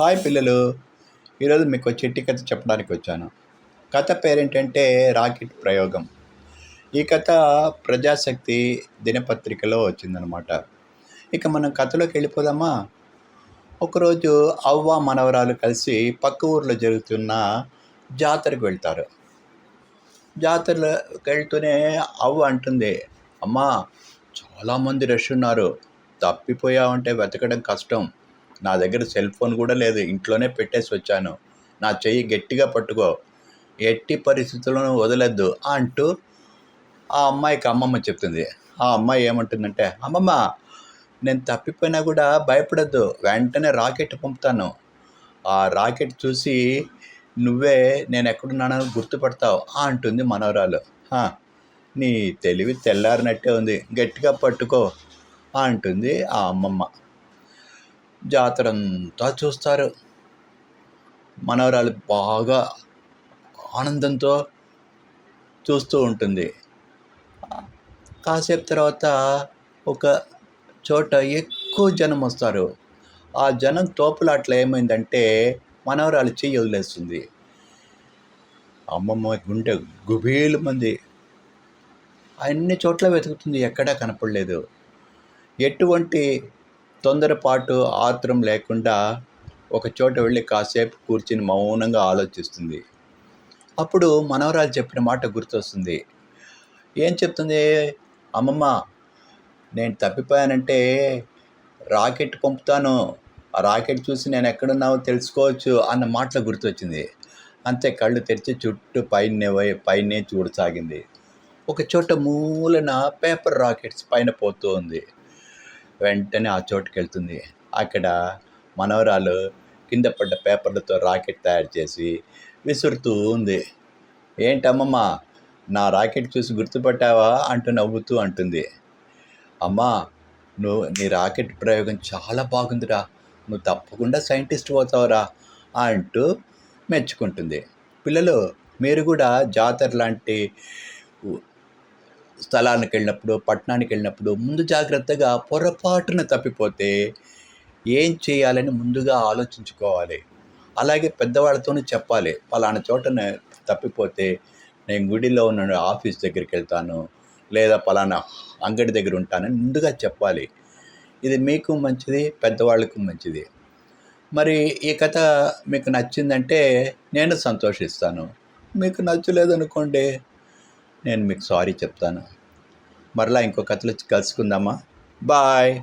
Hi పిల్లలు. ఈరోజు మీకు చిట్టి కథ చెప్పడానికి వచ్చాను. కథ పేరేంటంటే రాకెట్ ప్రయోగం. ఈ కథ ప్రజాశక్తి దినపత్రికలో వచ్చిందనమాట. ఇక మనం కథలోకి వెళ్ళిపోదామా? ఒకరోజు అవ్వ మనవరాలు కలిసి పక్క ఊర్లో జరుగుతున్న జాతరకు వెళ్తారు. జాతరలోకి వెళ్తూనే అవ్వ అంటుంది అమ్మా చాలామంది రష్ ఉన్నారు. తప్పిపోయావంటే వెతకడం కష్టం. నా దగ్గర సెల్ ఫోన్ కూడా లేదు. ఇంట్లోనే పెట్టేసి వచ్చాను. నా చెయ్యి గట్టిగా పట్టుకో. ఎట్టి పరిస్థితులను వదలొద్దు అంటూ ఆ అమ్మాయికి అమ్మమ్మ చెప్తుంది. ఆ అమ్మాయి ఏమంటుందంటే అమ్మమ్మ నేను తప్పిపోయినా కూడా భయపడద్దు. వెంటనే రాకెట్ పంపుతాను. ఆ రాకెట్ చూసి నువ్వే నేను ఎక్కడున్నానని గుర్తుపడతావు అంటుంది మనవరాలు. నీ తెలివి తెల్లారినట్టే ఉంది. గట్టిగా పట్టుకో అంటుంది ఆ అమ్మమ్మ. జాతర అంతా చూస్తారు. మనవరాలు బాగా ఆనందంతో చూస్తూ ఉంటుంది. కాసేపు తర్వాత ఒక చోట ఎక్కువ జనం వస్తారు. ఆ జనం తోపులాట్ల ఏమైందంటే మనవరాలు చెయ్యి వదిలేస్తుంది. అమ్మమ్మ గుండె గుబీలు మంది అన్ని చోట్ల వెతుకుతుంది. ఎక్కడా కనపడలేదు. ఎటువంటి తొందరపాటు ఆత్రం లేకుండా ఒక చోట వెళ్ళి కాసేపు కూర్చుని మౌనంగా ఆలోచిస్తుంది. అప్పుడు మనవరాలు చెప్పిన మాట గుర్తొస్తుంది. ఏం చెప్తుంది? అమ్మమ్మ నేను తప్పిపోయానంటే రాకెట్ పంపుతాను. ఆ రాకెట్ చూసి నేను ఎక్కడున్నావో తెలుసుకోవచ్చు అన్న మాటలు గుర్తొచ్చింది. అంతే కళ్ళు తెరిచి చుట్టూ పైన పైనే చూడసాగింది. ఒక చోట మూలన పేపర్ రాకెట్స్ పైన పోతూ ఉంది వెంటనే ఆ చోటుకి వెళ్తుంది. అక్కడ మనవరాలు కింద పడ్డ పేపర్లతో రాకెట్ తయారు చేసి విసురుతూ ఉంది. ఏంటమ్మమ్మ నా రాకెట్ చూసి గుర్తుపట్టావా? అంటూ నవ్వుతూ అంటుంది. అమ్మా నువ్వు నీ రాకెట్ ప్రయోగం చాలా బాగుందిరా. నువ్వు తప్పకుండా సైంటిస్ట్ పోతావురా అంటూ మెచ్చుకుంటుంది. పిల్లలు మీరు కూడా జాతర లాంటి స్థలానికి వెళ్ళినప్పుడు పట్టణానికి వెళ్ళినప్పుడు ముందు జాగ్రత్తగా పొరపాటున తప్పిపోతే ఏం చేయాలని ముందుగా ఆలోచించుకోవాలి. అలాగే పెద్దవాళ్ళతోనూ చెప్పాలి పలానా చోట తప్పిపోతే నేను గుడిలో ఉన్న ఆఫీస్ దగ్గరికి వెళ్తాను లేదా పలానా అంగడి దగ్గర ఉంటానని ముందుగా చెప్పాలి. ఇది మీకు మంచిది పెద్దవాళ్ళకు మంచిది. మరి ఈ కథ మీకు నచ్చిందంటే నేను సంతోషిస్తాను. మీకు నచ్చలేదనుకోండి నేను మీకు సారీ చెప్తాను. మరలా ఇంకో కథలు కలుసుకుందామా? బాయ్.